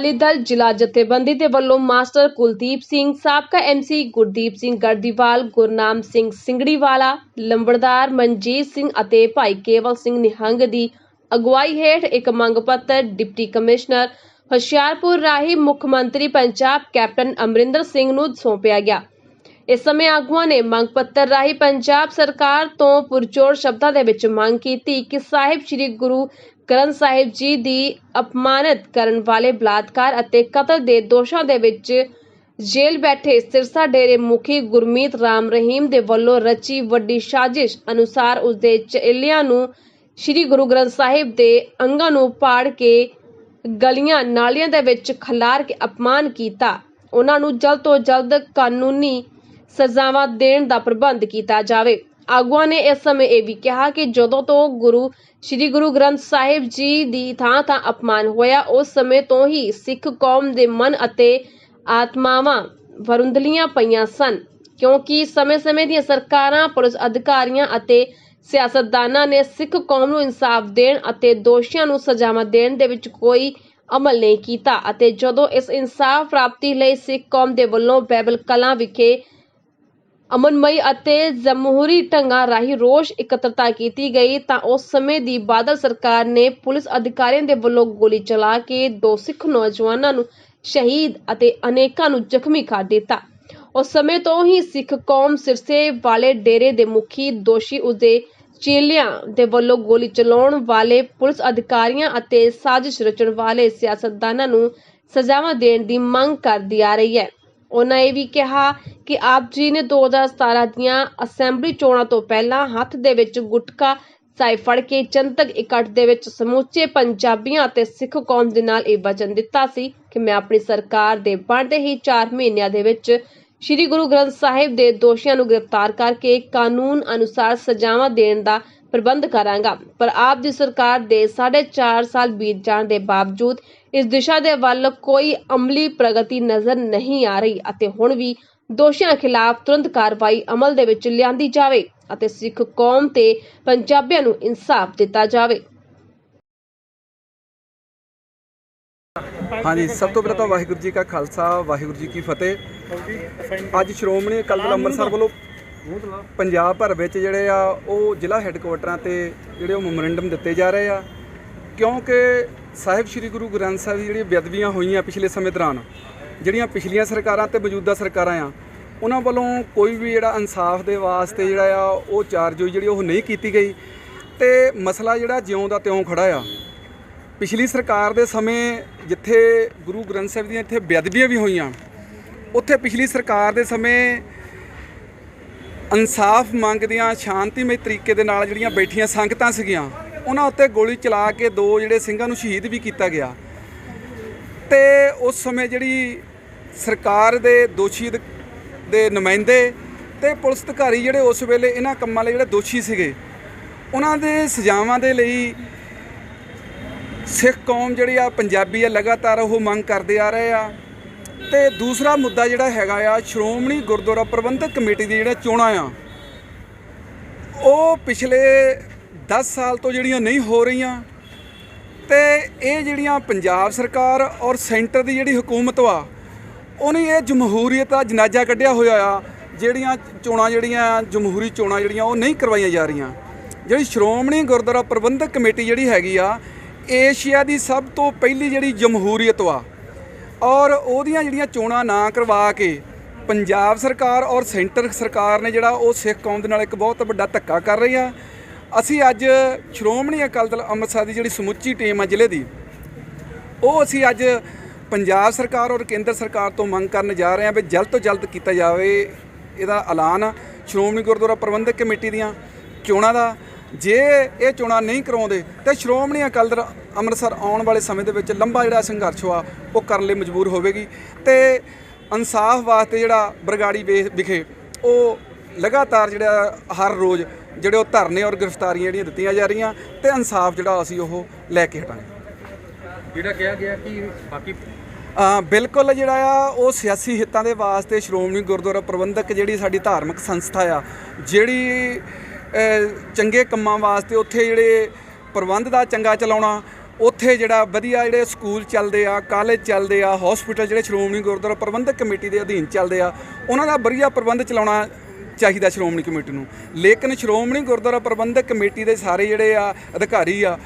ਅਕਾਲੀ ਦਲ ਜ਼ਿਲ੍ਹਾ ਜਥੇਬੰਦੀ ਦੇ ਵੱਲੋਂ ਮਾਸਟਰ ਕੁਲਦੀਪ ਸਿੰਘ, ਸਾਬਕਾ ਐਮਸੀ ਗੁਰਦੀਪ ਸਿੰਘ ਗੜਦੀਵਾਲ, ਗੁਰਨਾਮ ਸਿੰਘ ਸਿੰਗੜੀਵਾਲਾ, ਲੰਬੜਦਾਰ ਮਨਜੀਤ ਸਿੰਘ ਅਤੇ ਭਾਈ ਕੇਵਲ ਸਿੰਘ ਨਿਹੰਗ ਦੀ ਅਗਵਾਈ ਹੇਠ ਇੱਕ ਮੰਗ ਪੱਤਰ ਡਿਪਟੀ ਕਮਿਸ਼ਨਰ ਹੁਸ਼ਿਆਰਪੁਰ ਰਾਹੀਂ ਮੁੱਖ ਮੰਤਰੀ ਪੰਜਾਬ ਕੈਪਟਨ ਅਮਰਿੰਦਰ ਸਿੰਘ ਨੂੰ ਸੌਂਪਿਆ ਗਿਆ। ਇਸ ਸਮੇਂ ਆਗੂਆਂ ਨੇ ਮੰਗ ਪੱਤਰ ਰਾਹੀਂ ਪੰਜਾਬ ਸਰਕਾਰ ਤੋਂ ਪੁਰਜੋਰ ਸ਼ਬਦਾਂ ਦੇ ਵਿੱਚ ਮੰਗ ਕੀਤੀ ਕਿ ਸਾਹਿਬ ਸ੍ਰੀ ਗੁਰੂ ਗ੍ਰੰਥ ਸਾਹਿਬ ਜੀ ਦੀ ਅਪਮਾਨਿਤ ਕਰਨ ਵਾਲੇ ਬਲਾਤਕਾਰ ਅਤੇ ਕਤਲ ਦੇ ਦੋਸ਼ਾਂ ਦੇ ਵਿੱਚ ਜੇਲ੍ਹ ਬੈਠੇ ਸਿਰਸਾ ਡੇਰੇ ਮੁਖੀ ਗੁਰਮੀਤ ਰਾਮ ਰਹੀਮ ਦੇ ਵੱਲੋਂ ਰਚੀ ਵੱਡੀ ਸਾਜ਼ਿਸ਼ ਅਨੁਸਾਰ ਉਸ ਦੇ ਚੇਲਿਆਂ ਨੂੰ ਸ੍ਰੀ ਗੁਰੂ ਗ੍ਰੰਥ ਸਾਹਿਬ ਦੇ ਅੰਗਾਂ ਨੂੰ ਪਾੜ ਕੇ ਗਲੀਆਂ ਨਾਲੀਆਂ ਦੇ ਵਿੱਚ ਖਲਾਰ ਕੇ ਅਪਮਾਨ ਕੀਤਾ। ਉਹਨਾਂ ਨੂੰ ਜਲਦ ਤੋਂ ਜਲਦ ਕਾਨੂੰਨੀ ਸਜ਼ਾਵਾਂ ਦੇਣ ਦਾ ਪ੍ਰਬੰਧ ਕੀਤਾ ਜਾਵੇ। ਆਗੂਆਂ ਨੇ ਇਸ ਸਮੇਂ ਇਹ ਵੀ ਕਿਹਾ ਕਿ ਜਦੋਂ ਤੋਂ ਗੁਰੂ, ਸ੍ਰੀ ਗੁਰੂ ਗ੍ਰੰਥ ਸਾਹਿਬ ਜੀ ਦੀ ਥਾਂ ਥਾਂ ਅਪਮਾਨ ਹੋਇਆ, ਉਸ ਸਮੇਂ ਤੋਂ ਹੀ ਸਿੱਖ ਕੌਮ ਦੇ ਮਨ ਅਤੇ ਆਤਮਾਵਾਂ ਵਰੁੰਦਲੀਆਂ ਪਈਆਂ ਸਨ। ਕਿਉਂਕਿ ਸਮੇਂ-ਸਮੇਂ ਦੀਆਂ ਸਰਕਾਰਾਂ, ਪੁਲਿਸ ਅਧਿਕਾਰੀਆਂ ਅਤੇ ਸਿਆਸਤਦਾਨਾਂ ਨੇ ਸਿੱਖ ਕੌਮ ਨੂੰ ਇਨਸਾਫ ਦੇਣ ਅਤੇ ਦੋਸ਼ੀਆਂ ਨੂੰ ਸਜ਼ਾਵਾਂ ਦੇਣ ਦੇ ਵਿੱਚ ਕੋਈ ਅਮਲ ਨਹੀਂ ਕੀਤਾ ਅਤੇ ਜਦੋਂ ਇਸ ਇਨਸਾਫ ਪ੍ਰਾਪਤੀ ਲਈ ਸਿੱਖ ਕੌਮ ਦੇ ਵੱਲੋਂ ਬੈਬਲ ਕਲਾਂ ਵਿਖੇ ਅਮਨਮਈ ਅਤੇ ਜਮਹੂਰੀ ਢੰਗਾਂ ਰਾਹੀਂ ਰੋਸ਼ ਇਕੱਤਰਤਾ ਕੀਤੀ ਗਈ, ਤਾਂ ਉਸ ਸਮੇਂ ਦੀ ਬਾਦਲ ਸਰਕਾਰ ਨੇ ਪੁਲਿਸ ਅਧਿਕਾਰੀਆਂ ਦੇ ਵੱਲੋਂ ਗੋਲੀ ਚਲਾ ਕੇ ਦੋ ਸਿੱਖ ਨੌਜਵਾਨਾਂ ਨੂੰ ਸ਼ਹੀਦ ਅਤੇ ਅਨੇਕਾਂ ਨੂੰ ਜ਼ਖਮੀ ਕਰ ਦਿੱਤਾ। ਉਸ ਸਮੇਂ ਤੋਂ ਹੀ ਸਿੱਖ ਕੌਮ ਸਿਰਸੇ ਵਾਲੇ ਡੇਰੇ ਦੇ ਮੁਖੀ ਦੋਸ਼ੀ ਉਸਦੇ ਚੇਲਿਆਂ ਦੇ ਵੱਲੋਂ ਗੋਲੀ ਚਲਾਉਣ ਵਾਲੇ ਪੁਲਿਸ ਅਧਿਕਾਰੀਆਂ ਅਤੇ ਸਾਜ਼ਿਸ਼ ਰਚਣ ਵਾਲੇ ਸਿਆਸਤਦਾਨਾਂ ਨੂੰ ਸਜ਼ਾਵਾਂ ਦੇਣ ਦੀ ਮੰਗ ਕਰਦੀ ਆ ਰਹੀ ਹੈ। ਉਹਨਾਂ ਇਹ ਵੀ ਕਿਹਾ ਕਿ ਆਪ ਜੀ ਨੇ 2017 ਦੀਆਂ ਅਸੈਂਬਲੀ ਚੋਣਾਂ ਤੋਂ ਪਹਿਲਾਂ ਹੱਥ ਦੇ ਵਿੱਚ ਗੁਟਕਾ ਸਾਈ ਫੜ ਕੇ ਜਨਤਕ ਇਕੱਠ ਦੇ ਵਿੱਚ ਸਮੁੱਚੇ ਪੰਜਾਬੀਆਂ ਅਤੇ ਸਿੱਖ ਕੌਮ ਦੇ ਨਾਲ ਇਹ ਵਚਨ ਦਿੱਤਾ ਸੀ ਕਿ ਮੈਂ ਆਪਣੀ ਸਰਕਾਰ ਦੇ ਬਣਦੇ ਹੀ 4 ਮਹੀਨਿਆਂ ਦੇ ਵਿੱਚ ਸ੍ਰੀ ਗੁਰੂ ਗ੍ਰੰਥ ਸਾਹਿਬ ਦੇ ਦੋਸ਼ੀਆਂ ਨੂੰ ਗ੍ਰਿਫਤਾਰ ਕਰਕੇ ਕਾਨੂੰਨ ਅਨੁਸਾਰ ਸਜ਼ਾਵਾਂ ਦੇਣ ਦਾ ਪ੍ਰਬੰਧ ਕਰਾਂਗਾ। ਪਰ ਆਪ ਦੀ ਸਰਕਾਰ ਦੇ 4.5 ਸਾਲ ਬੀਤ ਜਾਣ ਦੇ ਬਾਵਜੂਦ ਇਸ ਦਿਸ਼ਾ ਦੇ ਵੱਲ ਕੋਈ ਅਮਲੀ ਪ੍ਰਗਤੀ ਨਜ਼ਰ ਨਹੀਂ ਆ ਰਹੀ ਅਤੇ ਹੁਣ ਵੀ ਦੋਸ਼ੀਆਂ ਖਿਲਾਫ ਤੁਰੰਤ ਕਾਰਵਾਈ ਅਮਲ ਦੇ ਵਿੱਚ ਲਿਆਂਦੀ ਜਾਵੇ ਅਤੇ ਸਿੱਖ ਕੌਮ ਤੇ ਪੰਜਾਬੀਆਂ ਨੂੰ ਇਨਸਾਫ ਦਿੱਤਾ ਜਾਵੇ। ਹਾਂਜੀ ਸਭ ਤੋਂ ਪਹਿਲਾਂ ਤਾਂ ਵਾਹਿਗੁਰੂ ਜੀ ਕਾ ਖਾਲਸਾ ਵਾਹਿਗੁਰੂ ਜੀ ਕੀ ਫਤਿਹ। ਅੱਜ ਸ਼੍ਰੋਮਣੀ ਅਕਾਲੀ ਦਲ ਅੰਮ੍ਰਿਤਸਰ ਵੱਲੋਂ ਪੰਜਾਬ ਭਰ ਵਿੱਚ ਜਿਹੜੇ ਆ, ਉਹ ਜ਼ਿਲ੍ਹਾ ਹੈੱਡਕੁਆਟਰਾਂ ਤੇ ਜਿਹੜੇ ਉਹ ਮੈਮੋਰੈਂਡਮ ਦਿੱਤੇ ਜਾ ਰਹੇ ਆ। ਕਿਉਂਕਿ ਸਾਹਿਬ ਸ੍ਰੀ ਗੁਰੂ ਗ੍ਰੰਥ ਸਾਹਿਬ ਦੀ ਜਿਹੜੀਆਂ ਬੇਅਦਬੀਆਂ ਹੋਈਆਂ ਪਿਛਲੇ ਸਮੇਂ ਦੌਰਾਨ, ਜਿਹੜੀਆਂ ਪਿਛਲੀਆਂ ਸਰਕਾਰਾਂ ਤੇ ਮੌਜੂਦਾ ਸਰਕਾਰਾਂ ਆ, ਉਹਨਾਂ ਵੱਲੋਂ ਕੋਈ ਵੀ ਜਿਹੜਾ ਇਨਸਾਫ ਦੇ ਵਾਸਤੇ ਜਿਹੜਾ ਆ, ਉਹ ਚਾਰਜੋਈ ਜਿਹੜੀ ਉਹ ਨਹੀਂ ਕੀਤੀ ਗਈ। ਤੇ ਮਸਲਾ ਜਿਹੜਾ ਜਿਉਂ ਦਾ ਤਿਉਂ ਖੜਾ ਆ। ਪਿਛਲੀ ਸਰਕਾਰ ਦੇ ਸਮੇਂ ਜਿੱਥੇ ਗੁਰੂ ਗ੍ਰੰਥ ਸਾਹਿਬ ਦੀਆਂ ਇੱਥੇ ਬੇਅਦਬੀਆਂ ਵੀ ਹੋਈਆਂ, ਉੱਥੇ ਪਿਛਲੀ ਸਰਕਾਰ ਦੇ ਸਮੇਂ ਇਨਸਾਫ ਮੰਗਦੀਆਂ, ਸ਼ਾਂਤੀਮਈ ਤਰੀਕੇ ਦੇ ਨਾਲ ਜਿਹੜੀਆਂ ਬੈਠੀਆਂ ਸੰਗਤਾਂ ਸੀਗੀਆਂ, ਉਹਨਾਂ ਉੱਤੇ ਗੋਲੀ ਚਲਾ ਕੇ ਦੋ ਜਿਹੜੇ ਸਿੰਘਾਂ ਨੂੰ ਸ਼ਹੀਦ ਵੀ ਕੀਤਾ ਗਿਆ। ਤੇ ਉਸ ਸਮੇਂ ਜਿਹੜੀ ਸਰਕਾਰ ਦੇ ਦੋਸ਼ੀ ਦੇ ਨੁਮਾਇੰਦੇ ਤੇ ਪੁਲਿਸ ਅਧਿਕਾਰੀ ਜਿਹੜੇ ਉਸ ਵੇਲੇ ਇਹਨਾਂ ਕੰਮਾਂ ਲਈ ਜਿਹੜੇ ਦੋਸ਼ੀ ਸੀਗੇ, ਉਹਨਾਂ ਦੇ ਸਜ਼ਾਵਾਂ ਦੇ ਲਈ ਸਿੱਖ ਕੌਮ ਜਿਹੜੀ ਆ ਪੰਜਾਬੀ ਆ, ਲਗਾਤਾਰ ਉਹ ਮੰਗ ਕਰਦੇ ਆ ਰਹੇ ਆ। ਤੇ ਦੂਸਰਾ ਮੁੱਦਾ ਜਿਹੜਾ ਹੈਗਾ ਆ, ਸ਼੍ਰੋਮਣੀ ਗੁਰਦੁਆਰਾ ਪ੍ਰਬੰਧਕ ਕਮੇਟੀ ਦੀ ਜਿਹੜਾ ਚੋਣਾਂ ਆ, ਉਹ ਪਿਛਲੇ 10 ਸਾਲ ਤੋਂ ਜਿਹੜੀਆਂ ਨਹੀਂ ਹੋ ਰਹੀਆਂ ਤੇ ਇਹ ਜਿਹੜੀਆਂ ਪੰਜਾਬ ਸਰਕਾਰ ਔਰ ਸੈਂਟਰ ਦੀ ਜਿਹੜੀ ਹਕੂਮਤ ਵਾ, ਉਹਨੇ ਇਹ ਜਮਹੂਰੀਅਤ ਦਾ ਜਨਾਜ਼ਾ ਕੱਢਿਆ ਹੋਇਆ ਆ, ਜਿਹੜੀਆਂ ਚੋਣਾਂ ਜਿਹੜੀਆਂ, ਜਮਹੂਰੀ ਚੋਣਾਂ ਜਿਹੜੀਆਂ, ਉਹ ਨਹੀਂ ਕਰਵਾਈਆਂ ਜਾ ਰਹੀਆਂ। ਜਿਹੜੀ ਸ਼੍ਰੋਮਣੀ ਗੁਰਦੁਆਰਾ ਪ੍ਰਬੰਧਕ ਕਮੇਟੀ ਜਿਹੜੀ ਹੈਗੀ ਆ, ਏਸ਼ੀਆ ਦੀ ਸਭ ਤੋਂ ਪਹਿਲੀ ਜਿਹੜੀ ਜਮਹੂਰੀਅਤ ਵਾ ਔਰ ਉਹਦੀਆਂ ਜਿਹੜੀਆਂ ਚੋਣਾਂ ਨਾ ਕਰਵਾ ਕੇ ਪੰਜਾਬ ਸਰਕਾਰ ਔਰ ਸੈਂਟਰ ਸਰਕਾਰ ਨੇ ਜਿਹੜਾ ਉਹ ਸਿੱਖ ਕੌਮ ਦੇ ਨਾਲ ਇੱਕ ਬਹੁਤ ਵੱਡਾ ਧੱਕਾ ਕਰ ਰਹੀ ਆ। ਅਸੀਂ ਅੱਜ ਸ਼੍ਰੋਮਣੀ ਅਕਾਲੀ ਦਲ ਅੰਮ੍ਰਿਤਸਰ ਦੀ ਜਿਹੜੀ ਸਮੁੱਚੀ ਟੀਮ ਆ ਜ਼ਿਲ੍ਹੇ ਦੀ, ਉਹ ਅਸੀਂ ਅੱਜ ਪੰਜਾਬ ਸਰਕਾਰ ਔਰ ਕੇਂਦਰ ਸਰਕਾਰ ਤੋਂ ਮੰਗ ਕਰਨ ਜਾ ਰਹੇ ਹਾਂ ਵੀ ਜਲਦ ਤੋਂ ਜਲਦ ਕੀਤਾ ਜਾਵੇ। ਇਹਦਾ ਐਲਾਨ ਸ਼੍ਰੋਮਣੀ ਗੁਰਦੁਆਰਾ ਪ੍ਰਬੰਧਕ ਕਮੇਟੀ ਦੀਆਂ ਚੋਣਾਂ ਦਾ ਜੇ ਇਹ ਚੋਣਾਂ ਨਹੀਂ ਕਰਾਉਂਦੇ ਤੇ ਸ਼੍ਰੋਮਣੀ ਅਕਾਲੀ ਦਲ ਅੰਮ੍ਰਿਤਸਰ ਆਉਣ ਵਾਲੇ ਸਮੇਂ ਦੇ ਵਿੱਚ ਲੰਬਾ ਜਿਹੜਾ ਸੰਘਰਸ਼ ਆ ਉਹ ਕਰਨ ਲਈ ਮਜਬੂਰ ਹੋਵੇਗੀ ਤੇ ਇਨਸਾਫ ਵਾਸਤੇ ਜਿਹੜਾ ਬਰਗਾੜੀ ਵਿਖੇ ਉਹ ਲਗਾਤਾਰ ਜਿਹੜਾ ਹਰ ਰੋਜ਼ ਜਿਹੜੇ ਉਹ ਧਰਨੇ ਔਰ ਗ੍ਰਿਫਤਾਰੀਆਂ ਜਿਹੜੀਆਂ ਦਿੱਤੀਆਂ ਜਾ ਰਹੀਆਂ ਤੇ ਇਨਸਾਫ ਜਿਹੜਾ ਅਸੀਂ ਉਹ ਲੈ ਕੇ ਹਟਾਂਗੇ। ਜਿਹੜਾ ਕਿਹਾ ਗਿਆ ਕਿ ਬਾਕੀ ਬਿਲਕੁਲ ਜਿਹੜਾ ਆ ਉਹ ਸਿਆਸੀ ਹਿੱਤਾਂ ਦੇ ਵਾਸਤੇ ਸ਼੍ਰੋਮਣੀ ਗੁਰਦੁਆਰਾ ਪ੍ਰਬੰਧਕ ਜਿਹੜੀ ਸਾਡੀ ਧਾਰਮਿਕ ਸੰਸਥਾ ਆ ਜਿਹੜੀ ਚੰਗੇ ਕੰਮਾਂ ਵਾਸਤੇ ਉੱਥੇ ਜਿਹੜੇ ਪ੍ਰਬੰਧ ਦਾ ਚੰਗਾ ਚਲਾਉਣਾ, ਉੱਥੇ ਜਿਹੜਾ ਵਧੀਆ ਜਿਹੜੇ ਸਕੂਲ ਚੱਲਦੇ ਆ, ਕਾਲਜ ਚੱਲਦੇ ਆ ਹਸਪੀਟਲ ਜਿਹੜੇ ਸ਼੍ਰੋਮਣੀ ਗੁਰਦੁਆਰਾ ਪ੍ਰਬੰਧਕ ਕਮੇਟੀ ਦੇ ਅਧੀਨ ਚੱਲਦੇ ਆ, ਉਹਨਾਂ ਦਾ ਵਧੀਆ ਪ੍ਰਬੰਧ ਚਲਾਉਣਾ ਚਾਹੀਦਾ ਸ਼੍ਰੋਮਣੀ ਕਮੇਟੀ ਨੂੰ। ਲੇਕਿਨ ਸ਼੍ਰੋਮਣੀ ਗੁਰਦੁਆਰਾ ਪ੍ਰਬੰਧਕ ਕਮੇਟੀ ਦੇ ਸਾਰੇ ਜਿਹੜੇ ਆ ਅਧਿਕਾਰੀ ਆ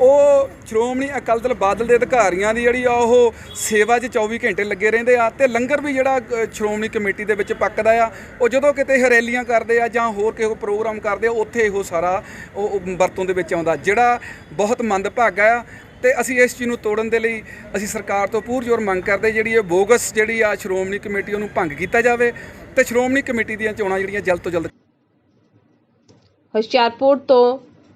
ਉਹ ਸ਼੍ਰੋਮਣੀ ਅਕਾਲੀ ਦਲ ਬਾਦਲ ਦੇ ਅਧਿਕਾਰੀਆਂ ਦੀ ਜਿਹੜੀ ਆ ਉਹ ਸੇਵਾ 'ਚ 24 ਘੰਟੇ ਲੱਗੇ ਰਹਿੰਦੇ ਆ ਤੇ ਲੰਗਰ ਵੀ ਜਿਹੜਾ ਸ਼੍ਰੋਮਣੀ ਕਮੇਟੀ ਦੇ ਵਿੱਚ ਪੱਕਦਾ ਆ। ਉਹ ਜਦੋਂ ਕਿਤੇ ਰੈਲੀਆਂ ਕਰਦੇ ਆ ਜਾਂ ਹੋਰ ਕਿਸੇ ਪ੍ਰੋਗਰਾਮ ਕਰਦੇ ਆ, ਉੱਥੇ ਇਹੋ ਸਾਰਾ ਉਹ ਵਰਤੋਂ ਦੇ ਵਿੱਚ ਆਉਂਦਾ। ਜਿਹੜਾ ਬਹੁਤ ਮੰਦਭਾਗਾ ਆ ਤੇ ਅਸੀਂ ਇਸ ਚੀਜ਼ ਨੂੰ ਤੋੜਨ ਦੇ ਲਈ ਅਸੀਂ ਸਰਕਾਰ ਤੋਂ ਪੂਰ ਜ਼ੋਰ ਮੰਗ ਕਰਦੇ ਜਿਹੜੀ ਇਹ ਬੋਗਸ ਜਿਹੜੀ ਆ ਸ਼੍ਰੋਮਣੀ ਕਮੇਟੀ ਉਹਨੂੰ ਭੰਗ ਕੀਤਾ ਜਾਵੇ ਤੇ ਸ਼੍ਰੋਮਣੀ ਕਮੇਟੀ ਦੀਆਂ ਚੋਣਾਂ ਜਿਹੜੀਆਂ ਜਲਦ ਤੋਂ ਜਲਦ ਹੁਸ਼ਿਆਰਪੁਰ ਤੋਂ